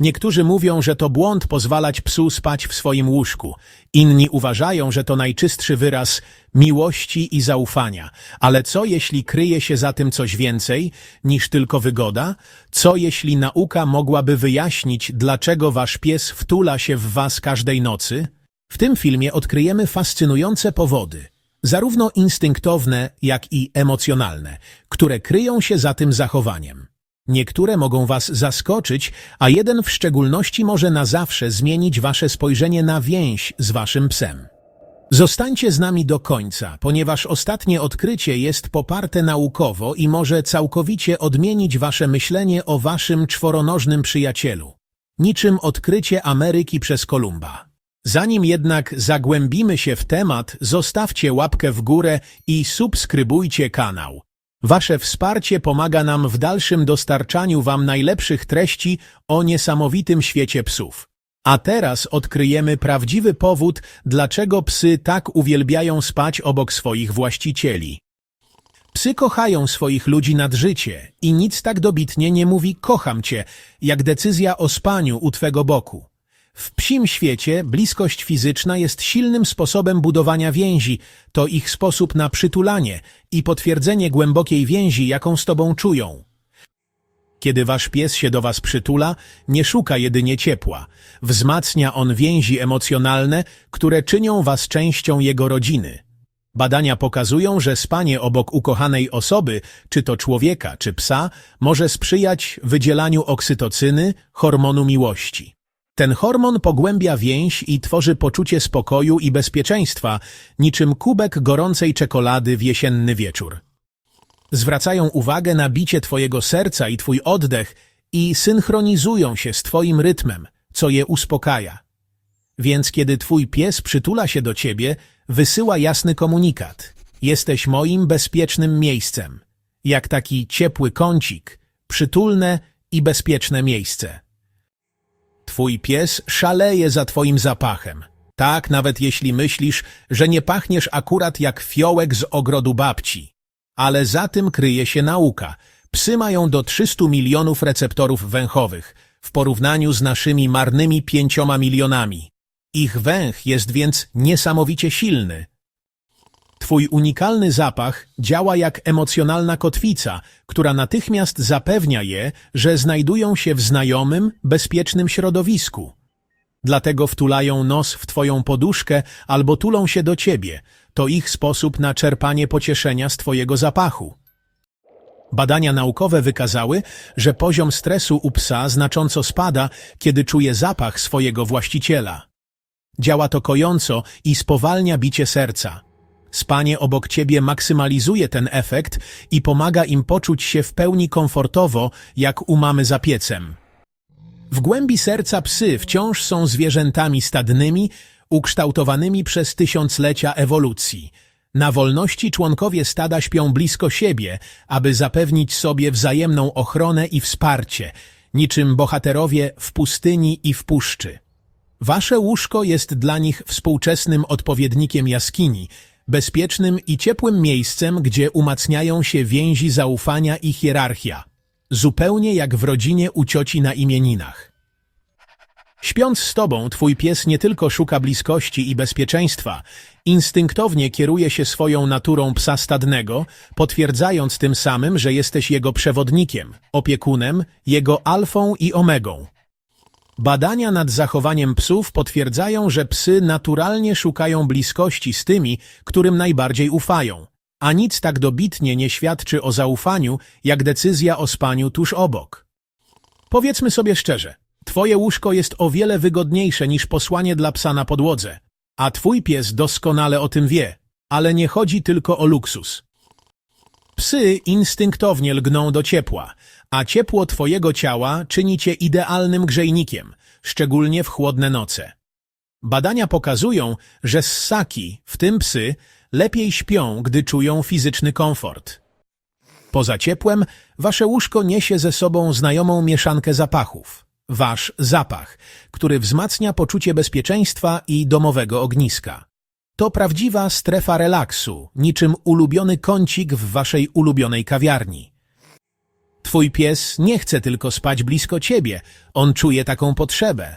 Niektórzy mówią, że to błąd pozwalać psu spać w swoim łóżku. Inni uważają, że to najczystszy wyraz miłości i zaufania. Ale co jeśli kryje się za tym coś więcej niż tylko wygoda? Co jeśli nauka mogłaby wyjaśnić, dlaczego wasz pies wtula się w was każdej nocy? W tym filmie odkryjemy fascynujące powody, zarówno instynktowne, jak i emocjonalne, które kryją się za tym zachowaniem. Niektóre mogą was zaskoczyć, a jeden w szczególności może na zawsze zmienić wasze spojrzenie na więź z waszym psem. Zostańcie z nami do końca, ponieważ ostatnie odkrycie jest poparte naukowo i może całkowicie odmienić wasze myślenie o waszym czworonożnym przyjacielu. Niczym odkrycie Ameryki przez Kolumba. Zanim jednak zagłębimy się w temat, zostawcie łapkę w górę i subskrybujcie kanał. Wasze wsparcie pomaga nam w dalszym dostarczaniu Wam najlepszych treści o niesamowitym świecie psów. A teraz odkryjemy prawdziwy powód, dlaczego psy tak uwielbiają spać obok swoich właścicieli. Psy kochają swoich ludzi nad życie i nic tak dobitnie nie mówi kocham cię, jak decyzja o spaniu u twego boku. W psim świecie bliskość fizyczna jest silnym sposobem budowania więzi, to ich sposób na przytulanie i potwierdzenie głębokiej więzi, jaką z tobą czują. Kiedy wasz pies się do was przytula, nie szuka jedynie ciepła. Wzmacnia on więzi emocjonalne, które czynią was częścią jego rodziny. Badania pokazują, że spanie obok ukochanej osoby, czy to człowieka, czy psa, może sprzyjać wydzielaniu oksytocyny, hormonu miłości. Ten hormon pogłębia więź i tworzy poczucie spokoju i bezpieczeństwa, niczym kubek gorącej czekolady w jesienny wieczór. Zwracają uwagę na bicie twojego serca i twój oddech i synchronizują się z twoim rytmem, co je uspokaja. Więc kiedy twój pies przytula się do ciebie, wysyła jasny komunikat. Jesteś moim bezpiecznym miejscem. Jak taki ciepły kącik, przytulne i bezpieczne miejsce. Twój pies szaleje za twoim zapachem. Tak, nawet jeśli myślisz, że nie pachniesz akurat jak fiołek z ogrodu babci. Ale za tym kryje się nauka. Psy mają do 300 milionów receptorów węchowych, w porównaniu z naszymi marnymi pięcioma milionami. Ich węch jest więc niesamowicie silny. Twój unikalny zapach działa jak emocjonalna kotwica, która natychmiast zapewnia je, że znajdują się w znajomym, bezpiecznym środowisku. Dlatego wtulają nos w twoją poduszkę albo tulą się do ciebie. To ich sposób na czerpanie pocieszenia z twojego zapachu. Badania naukowe wykazały, że poziom stresu u psa znacząco spada, kiedy czuje zapach swojego właściciela. Działa to kojąco i spowalnia bicie serca. Spanie obok ciebie maksymalizuje ten efekt i pomaga im poczuć się w pełni komfortowo, jak u mamy za piecem. W głębi serca psy wciąż są zwierzętami stadnymi, ukształtowanymi przez tysiąclecia ewolucji. Na wolności członkowie stada śpią blisko siebie, aby zapewnić sobie wzajemną ochronę i wsparcie, niczym bohaterowie w pustyni i w puszczy. Wasze łóżko jest dla nich współczesnym odpowiednikiem jaskini, bezpiecznym i ciepłym miejscem, gdzie umacniają się więzi zaufania i hierarchia. Zupełnie jak w rodzinie u cioci na imieninach. Śpiąc z tobą, twój pies nie tylko szuka bliskości i bezpieczeństwa, instynktownie kieruje się swoją naturą psa stadnego, potwierdzając tym samym, że jesteś jego przewodnikiem, opiekunem, jego alfą i omegą. Badania nad zachowaniem psów potwierdzają, że psy naturalnie szukają bliskości z tymi, którym najbardziej ufają, a nic tak dobitnie nie świadczy o zaufaniu, jak decyzja o spaniu tuż obok. Powiedzmy sobie szczerze, twoje łóżko jest o wiele wygodniejsze niż posłanie dla psa na podłodze, a twój pies doskonale o tym wie, ale nie chodzi tylko o luksus. Psy instynktownie lgną do ciepła, a ciepło twojego ciała czyni cię idealnym grzejnikiem, szczególnie w chłodne noce. Badania pokazują, że ssaki, w tym psy, lepiej śpią, gdy czują fizyczny komfort. Poza ciepłem, wasze łóżko niesie ze sobą znajomą mieszankę zapachów. Wasz zapach, który wzmacnia poczucie bezpieczeństwa i domowego ogniska. To prawdziwa strefa relaksu, niczym ulubiony kącik w waszej ulubionej kawiarni. Twój pies nie chce tylko spać blisko ciebie, on czuje taką potrzebę.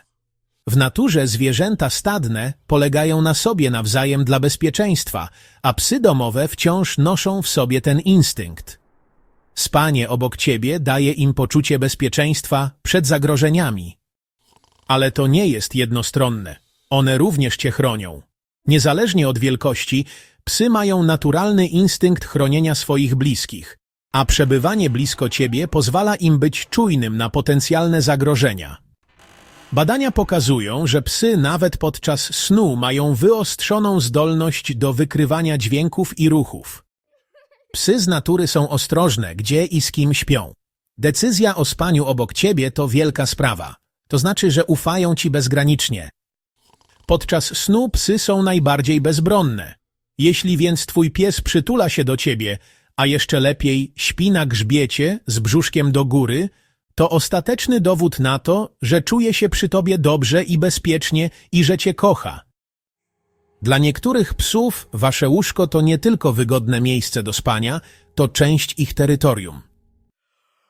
W naturze zwierzęta stadne polegają na sobie nawzajem dla bezpieczeństwa, a psy domowe wciąż noszą w sobie ten instynkt. Spanie obok ciebie daje im poczucie bezpieczeństwa przed zagrożeniami. Ale to nie jest jednostronne. One również cię chronią. Niezależnie od wielkości, psy mają naturalny instynkt chronienia swoich bliskich, a przebywanie blisko ciebie pozwala im być czujnym na potencjalne zagrożenia. Badania pokazują, że psy nawet podczas snu mają wyostrzoną zdolność do wykrywania dźwięków i ruchów. Psy z natury są ostrożne, gdzie i z kim śpią. Decyzja o spaniu obok ciebie to wielka sprawa. To znaczy, że ufają ci bezgranicznie. Podczas snu psy są najbardziej bezbronne. Jeśli więc twój pies przytula się do ciebie, a jeszcze lepiej śpi na grzbiecie z brzuszkiem do góry, to ostateczny dowód na to, że czuje się przy tobie dobrze i bezpiecznie i że cię kocha. Dla niektórych psów wasze łóżko to nie tylko wygodne miejsce do spania, to część ich terytorium.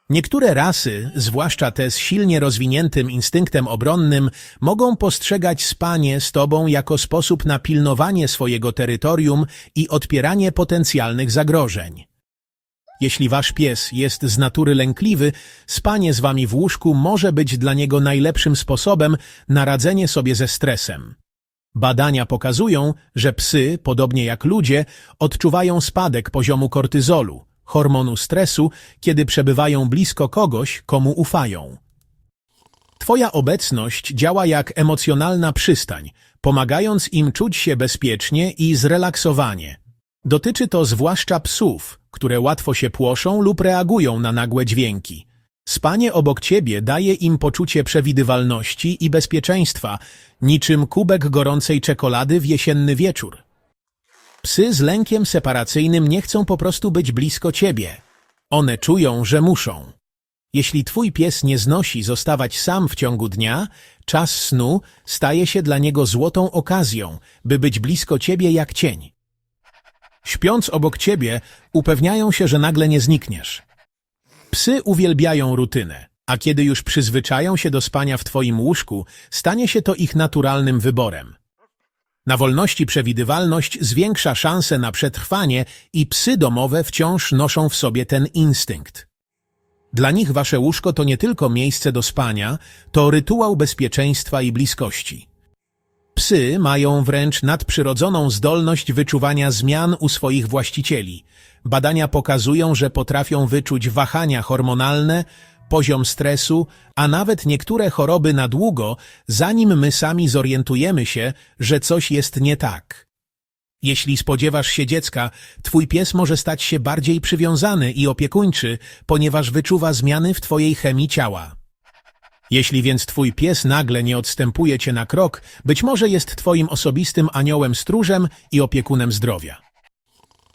Niektóre rasy, zwłaszcza te z silnie rozwiniętym instynktem obronnym, mogą postrzegać spanie z tobą jako sposób na pilnowanie swojego terytorium i odpieranie potencjalnych zagrożeń. Jeśli wasz pies jest z natury lękliwy, spanie z wami w łóżku może być dla niego najlepszym sposobem na radzenie sobie ze stresem. Badania pokazują, że psy, podobnie jak ludzie, odczuwają spadek poziomu kortyzolu, hormonu stresu, kiedy przebywają blisko kogoś, komu ufają. Twoja obecność działa jak emocjonalna przystań, pomagając im czuć się bezpiecznie i zrelaksowanie. Dotyczy to zwłaszcza psów, które łatwo się płoszą lub reagują na nagłe dźwięki. Spanie obok ciebie daje im poczucie przewidywalności i bezpieczeństwa, niczym kubek gorącej czekolady w jesienny wieczór. Psy z lękiem separacyjnym nie chcą po prostu być blisko ciebie. One czują, że muszą. Jeśli twój pies nie znosi zostawać sam w ciągu dnia, czas snu staje się dla niego złotą okazją, by być blisko ciebie jak cień. Śpiąc obok ciebie, upewniają się, że nagle nie znikniesz. Psy uwielbiają rutynę, a kiedy już przyzwyczają się do spania w twoim łóżku, stanie się to ich naturalnym wyborem. Na wolności przewidywalność zwiększa szanse na przetrwanie i psy domowe wciąż noszą w sobie ten instynkt. Dla nich wasze łóżko to nie tylko miejsce do spania, to rytuał bezpieczeństwa i bliskości. Psy mają wręcz nadprzyrodzoną zdolność wyczuwania zmian u swoich właścicieli. Badania pokazują, że potrafią wyczuć wahania hormonalne, poziom stresu, a nawet niektóre choroby na długo, zanim my sami zorientujemy się, że coś jest nie tak. Jeśli spodziewasz się dziecka, twój pies może stać się bardziej przywiązany i opiekuńczy, ponieważ wyczuwa zmiany w twojej chemii ciała. Jeśli więc twój pies nagle nie odstępuje cię na krok, być może jest twoim osobistym aniołem stróżem i opiekunem zdrowia.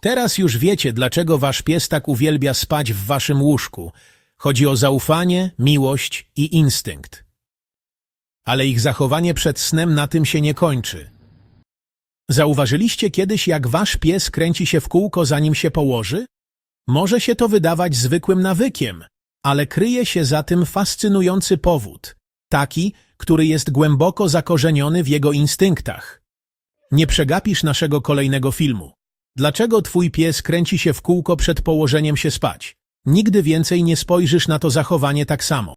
Teraz już wiecie, dlaczego wasz pies tak uwielbia spać w waszym łóżku. Chodzi o zaufanie, miłość i instynkt. Ale ich zachowanie przed snem na tym się nie kończy. Zauważyliście kiedyś, jak wasz pies kręci się w kółko, zanim się położy? Może się to wydawać zwykłym nawykiem, ale kryje się za tym fascynujący powód, taki, który jest głęboko zakorzeniony w jego instynktach. Nie przegapisz naszego kolejnego filmu. Dlaczego twój pies kręci się w kółko przed położeniem się spać? Nigdy więcej nie spojrzysz na to zachowanie tak samo.